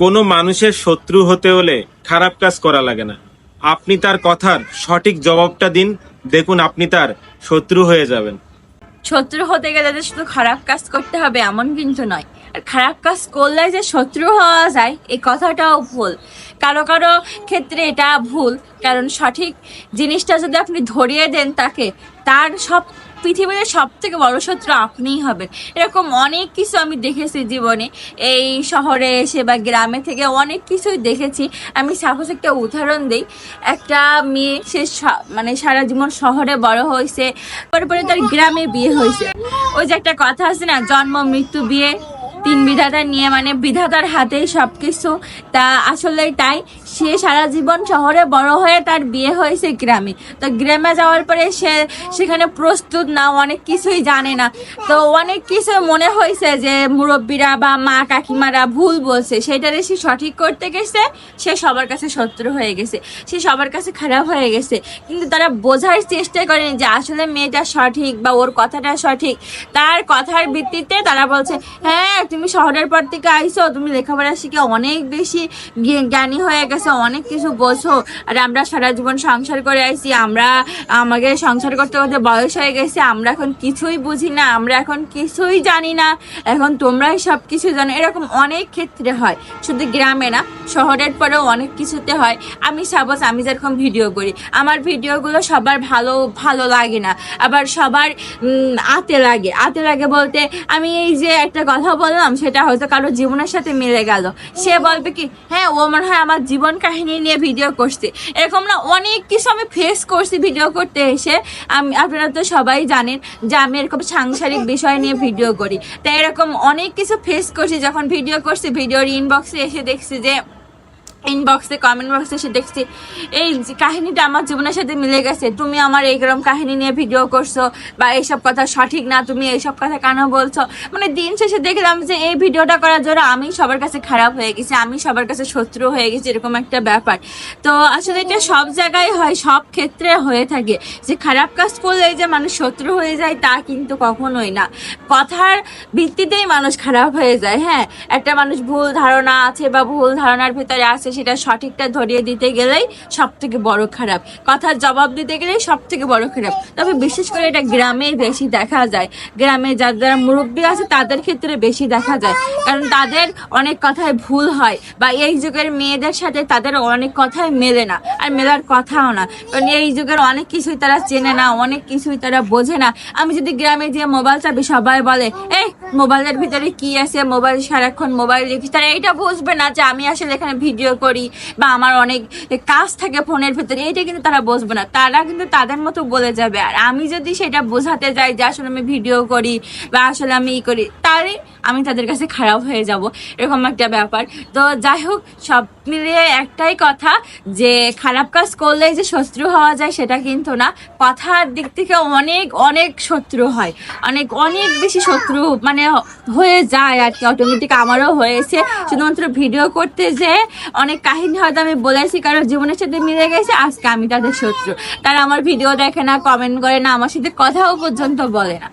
কোনো মানুষের শত্রু হতে হলে খারাপ কাজ করা লাগে না। আপনি তার কথার সঠিক জবাবটা দিন, দেখুন আপনি তার শত্রু হয়ে যাবেন। শত্রু হতে গেলে যে শুধু খারাপ কাজ করতে হবে এমন কিন্তু নয়। আর খারাপ কাজ করলে যে শত্রু হওয়া যায়, এই কথাটাও ভুল। কারও কারও ক্ষেত্রে এটা ভুল, কারণ সঠিক জিনিসটা যদি আপনি ধরিয়ে দেন তাকে, তার সব পৃথিবীতে সব থেকে বড় শত্রু আপনিই হবেন। এরকম অনেক কিছু আমি দেখেছি জীবনে। এই শহরে এসে বা গ্রামে থেকে অনেক কিছুই দেখেছি। আমি সাপোজ একটা উদাহরণ দিই। একটা মেয়ে, সে মানে সারা জীবন শহরে বড় হয়েছে পরে পরে তার গ্রামে বিয়ে হয়েছে। ওই যে একটা কথা আছে না, জন্ম, মৃত্যু, বিয়ে, তিন বিধাতা নিয়ে মানে বিধাতার হাতেই সব কিছু তা আসলে তাই। সে সারা জীবন শহরে বড় হয়ে তার বিয়ে হয়েছে গ্রামে। তো গ্রামে যাওয়ার পরে সে সেখানে প্রস্তুত না, অনেক কিছুই জানে না। তো অনেক কিছু মনে হয়েছে যে মুরব্বীরা বা মা কাকিমারা ভুল বলছে। সেটারে সে সঠিক করতে গেছে, সে সবার কাছে শত্রু হয়ে গেছে। সে সবার কাছে খারাপ হয়ে গেছে। কিন্তু তারা বোঝার চেষ্টা করেনি যে আসলে মেয়েটা সঠিক বা ওর কথাটা সঠিক। তার কথার ভিত্তিতে তারা বলছে হ্যাঁ তুমি শহরের পর থেকে আইছো। তুমি লেখাপড়া শিখে অনেক বেশি জ্ঞানী হয়ে গেছে। অনেক কিছু বোঝো আর আমরা সারা জীবন সংসার করে আইছি, আমরা আমাকে সংসার করতে করতে বয়স হয়ে গেছে, আমরা এখন কিছুই বুঝি না, আমরা এখন কিছুই জানি না। এখন তোমরাই সব কিছু জানো। এরকম অনেক ক্ষেত্রে হয়। শুধু গ্রামে না, শহরের পরেও অনেক কিছুতে হয়। আমি সাপোজ আমি যেরকম ভিডিও করি, আমার ভিডিওগুলো সবার ভালো ভালো লাগে না। আবার সবার আতে লাগে। আতে লাগে বলতে, আমি এই যে একটা কথা বললাম, সেটা হয়তো কারও জীবনের সাথে মিলে গেল। সে বলবে কি হ্যাঁ ও মনে হয় আমার জীবন কাহিনী নিয়ে ভিডিও করছি। এরকম না, অনেক কিছু আমি ফেস করছি ভিডিও করতে এসে। আমি, আপনারা তো সবাই জানেন যে আমি এরকম সাংসারিক বিষয় নিয়ে ভিডিও করি। তাই এরকম অনেক কিছু ফেস করছি, যখন ভিডিও করছি ভিডিওর ইনবক্সে এসে দেখছি যে ইনবক্সে কমেন্ট বক্সে এসে দেখছি, এই কাহিনীটা আমার জীবনের সাথে মিলে গেছে, তুমি আমার এইরকম কাহিনী নিয়ে ভিডিও করছ বা এইসব কথা সঠিক না, তুমি এইসব কথা কেন বলছো? মানে দিন শেষে দেখলাম যে এই ভিডিওটা করার জন্য আমি সবার কাছে খারাপ হয়ে গেছি, আমি সবার কাছে শত্রু হয়ে গেছি, এরকম একটা ব্যাপার। তো আসলে এটা সব জায়গায় হয়, সব ক্ষেত্রে হয়ে থাকে। যে খারাপ কাজ করলে যে মানুষ শত্রু হয়ে যায়, তা কিন্তু কখনোই না। কথার ভিত্তিতেই মানুষ খারাপ হয়ে যায় হ্যাঁ? একটা মানুষ ভুল ধারণা আছে বা ভুল ধারণার ভেতরে আছে সেটা সঠিকটা ধরিয়ে দিতে গেলেই সব থেকে বড় খারাপ। কথার জবাব দিতে গেলেই সব থেকে বড় খারাপ। তবে বিশেষ করে এটা গ্রামে বেশি দেখা যায়। গ্রামে যার যারা মুরব্বী আছে তাদের ক্ষেত্রে বেশি দেখা যায়। কারণ তাদের অনেক কথায় ভুল হয় বা এই যুগের মেয়েদের সাথে তাদের অনেক কথাই মেলে না আর মেলার কথাও না। কারণ এই যুগের অনেক কিছুই তারা চেনে না, অনেক কিছুই তারা বোঝে না। আমি যদি গ্রামে যে মোবাইল চাপি সবাই বলে, এই, মোবাইলের ভিতরে কি আছে? মোবাইল সারাক্ষণ মোবাইল দেখি তারা এটা বুঝবে না যে আমি আসলে এখানে ভিডিও করি বা আমার অনেক কাজ থাকে ফোনের ভিতরে, এটা কিন্তু তারা বুঝবে না। তারা কিন্তু তাদের মতো বলে যাবে। আর আমি যদি সেটা বোঝাতে যাই যে আসলে আমি ভিডিও করি বা আসলে আমি ই করি, তাহলে আমি তাদের কাছে খারাপ হয়ে যাব। এরকম একটা ব্যাপার। তো যাই হোক, সব মিলিয়ে একটাই কথা যে খারাপ কাজ করলেই যে শত্রু হওয়া যায় সেটা কিন্তু না। কথার দিক থেকে অনেক অনেক শত্রু হয়। অনেক অনেক বেশি শত্রু মানে হয়ে যায় আর কি। অটোমেটিক আমারও হয়েছে। শুধুমাত্র ভিডিও করতে যে অনেক কাহিনী হয়তো আমি বলেছি কারোর জীবনের সাথে মিলে গেছে, আজকে আমি তাদের শত্রু। তারা আমার ভিডিও দেখে না কমেন্ট করে না, আমার সাথে কথাও পর্যন্ত বলে না।